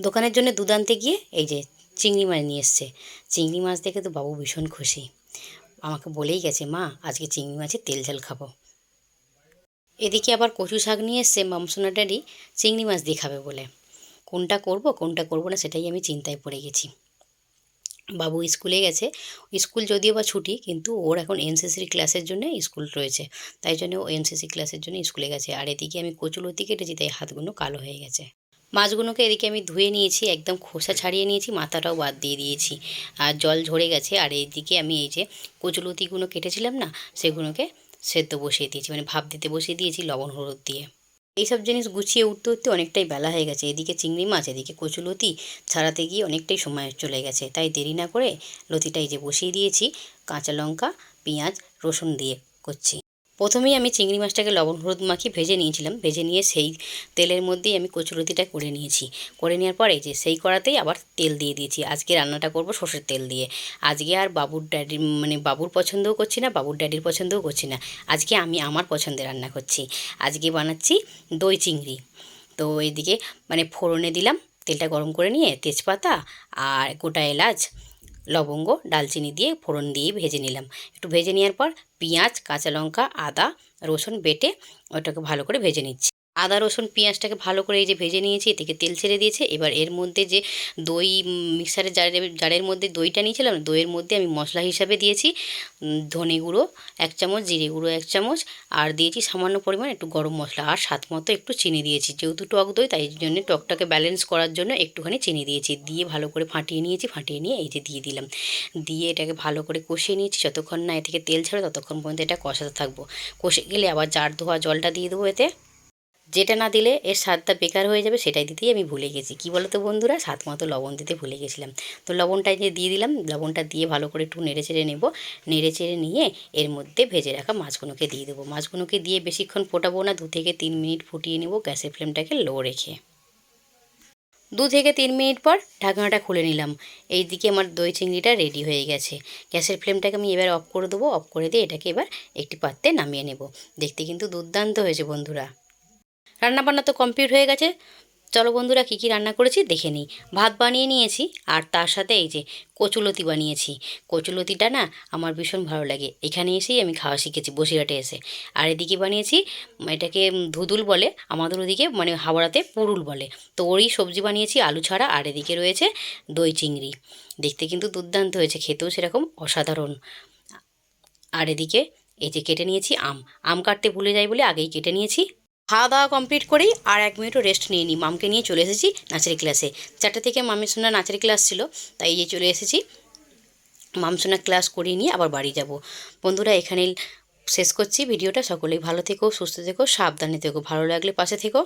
দোকানের জন্য দুধ আনতে গিয়ে এই যে চিংড়ি মাছ নিয়ে এসছে। চিংড়ি মাছ দেখে তো বাবু ভীষণ খুশি। আমাকে বলেই গেছে, মা, আজকে চিংড়ি মাছের তেল ঝাল খাব। এদিকে আবার কচু শাক নিয়ে এসছে মামসোনা ড্যাডি, চিংড়ি মাছ দিয়ে খাবে বলে। কোনটা করব কোনটা করব না সেটাই আমি চিন্তায় পড়ে গেছি। বাবু স্কুলে গেছে, স্কুল যদিও বা ছুটি, কিন্তু ওর এখন এনসিসির ক্লাসের জন্য স্কুল রয়েছে। তাই জন্য ও এনসিসি ক্লাসের জন্য স্কুলে গেছে। আর এদিকে আমি কচুলতি কেটেছি, তাই হাতগুলো কালো হয়ে গেছে। মাছগুলোকে এদিকে আমি ধুয়ে নিয়েছি, একদম খোসা ছাড়িয়ে নিয়েছি, মাথাটাও বাদ দিয়ে দিয়েছি। আর জল ঝরে গেছে, আর এইদিকে আমি এই যে কচুলতিগুলো কেটেছিলাম না, সেগুলোকে সেদ্ধ বসিয়ে দিয়েছি মানে ভাপ দিতে বসিয়ে দিয়েছি লবণ, হলুদ দিয়ে। এইসব জিনিস গুছিয়ে উঠতে উঠতে অনেকটাই বেলা হয়ে গেছে, এদিকে চিংড়ি মাছ, এদিকে কচুলতি ছাড়াতে গিয়ে অনেকটাই সময় চলে গেছে। তাই দেরি না করে লতিটাই যে বসিয়ে দিয়েছি, কাঁচা লঙ্কা, পেঁয়াজ, রসুন দিয়ে করছি। প্রথমেই আমি চিংড়ি মাছটাকে লবণ হলুদ মাখিয়ে ভেজে নিয়েছিলাম। ভেজে নিয়ে সেই তেলের মধ্যেই আমি কচুলতিটা করে নিয়েছি। করে নেওয়ার পরে যে সেই কড়াতেই আবার তেল দিয়ে দিয়েছি। আজকে রান্নাটা করব সর্ষের তেল দিয়ে। আজকে আর বাবুর ড্যাডি মানে বাবুর পছন্দও করছি না, বাবুর ড্যাডির পছন্দও করছি না। আজকে আমি আমার পছন্দে রান্না করছি। আজকে বানাচ্ছি দই চিংড়ি। তো এইদিকে মানে ফোড়নে দিলাম, তেলটা গরম করে নিয়ে তেজপাতা আর গোটা এলাচ লবঙ্গ, ডালচিনি দিয়ে ফোড়ন দিয়ে ভেজে নিলাম। একটু ভেজে নেওয়ার পর পেঁয়াজ, কাঁচা লঙ্কা, আদা, রসুন বেটে ওটাকে ভালো করে ভেজে নিচ্ছি। আদা, রসুন, পেঁয়াজটাকে ভালো করে এই যে ভেজে নিয়েছি, এদিকে তেল ছেড়ে দিয়েছে। এবার এর মধ্যে যে দই মিক্সারের জারের জারের মধ্যে দইটা নিয়েছিলাম, দইয়ের মধ্যে আমি মশলা হিসাবে দিয়েছি ধনে গুঁড়ো এক চামচ, জিরে গুঁড়ো এক চামচ, আর দিয়েছি সামান্য পরিমাণ একটু গরম মশলা, আর স্বাদ মতো একটু চিনি দিয়েছি। যেহেতু টক দই, তাই জন্য টকটাকে ব্যালেন্স করার জন্য একটুখানি চিনি দিয়েছি। দিয়ে ভালো করে ফাটিয়ে নিয়েছি, ফাটিয়ে নিয়ে এই যে দিয়ে দিলাম। দিয়ে এটাকে ভালো করে কষিয়ে নিয়েছি, যতক্ষণ না এ থেকে তেল ছাড়ে ততক্ষণ পর্যন্ত এটা কষাতে থাকব। কষে গেলে আবার জার ধোয়া জলটা দিয়ে দেবো এতে। যেটা না দিলে এর স্বাদটা বেকার হয়ে যাবে, সেটাই দিতেই আমি ভুলে গেছি। কী বলো তো বন্ধুরা? স্বাদ মতো লবণ দিতে ভুলে গেছিলাম। তো লবণটা যে দিয়ে দিলাম, লবণটা দিয়ে ভালো করে একটু নেড়ে চেড়ে নেব। নেড়ে চেড়ে নিয়ে এর মধ্যে ভেজে রাখা মাছগুলোকে দিয়ে দেবো। মাছগুলোকে দিয়ে বেশিক্ষণ ফোটাবো না, দু থেকে তিন মিনিট ফুটিয়ে নেব গ্যাসের ফ্লেমটাকে লো রেখে। দু থেকে তিন মিনিট পর ঢাকনাটা খুলে নিলাম। এই দিকে আমার দই চিংড়িটা রেডি হয়ে গেছে। গ্যাসের ফ্লেমটাকে আমি এবার অফ করে দেবো। অফ করে দিয়ে এটাকে এবার একটি পাত্রে নামিয়ে নেব। দেখতে কিন্তু দুর্দান্ত হয়েছে বন্ধুরা। রান্নাবান্না তো কমপ্লিট হয়ে গেছে। চলো বন্ধুরা কী কী রান্না করেছি দেখে নিই। ভাত বানিয়ে নিয়েছি আর তার সাথে এই যে কচুলতি বানিয়েছি। কচুলতিটা না আমার ভীষণ ভালো লাগে। এখানে এসেই আমি খাওয়া শিখেছি বসিরহাটে এসে। আর এদিকে বানিয়েছি এটাকে ধুদুল বলে, আমাদের ওদিকে মানে হাওড়াতে পুরুল বলে। তো ওরই সবজি বানিয়েছি আলু ছাড়া আর এদিকে রয়েছে দই চিংড়ি। দেখতে কিন্তু দুর্দান্ত হয়েছে, খেতেও সেরকম অসাধারণ। আর এদিকে এই যে কেটে নিয়েছি আম। আম কাটতে ভুলে যাই বলে আগেই কেটে নিয়েছি। খাওয়া দাওয়া কমপ্লিট করেই আর এক মিনিটও রেস্ট নিয়ে নিই মামকে নিয়ে চলে এসেছি নাচের ক্লাসে চারটে থেকে মামের সঙ্গে নাচের ক্লাস ছিল, তাই এই চলে এসেছি। মামসোনা ক্লাস করিয়ে নিয়ে আবার বাড়ি যাব। বন্ধুরা এখানে শেষ করছি ভিডিওটা। সকলেই ভালো থেকো, সুস্থ থেকো, সাবধানে থেকো। ভালো লাগলে পাশে থেকো।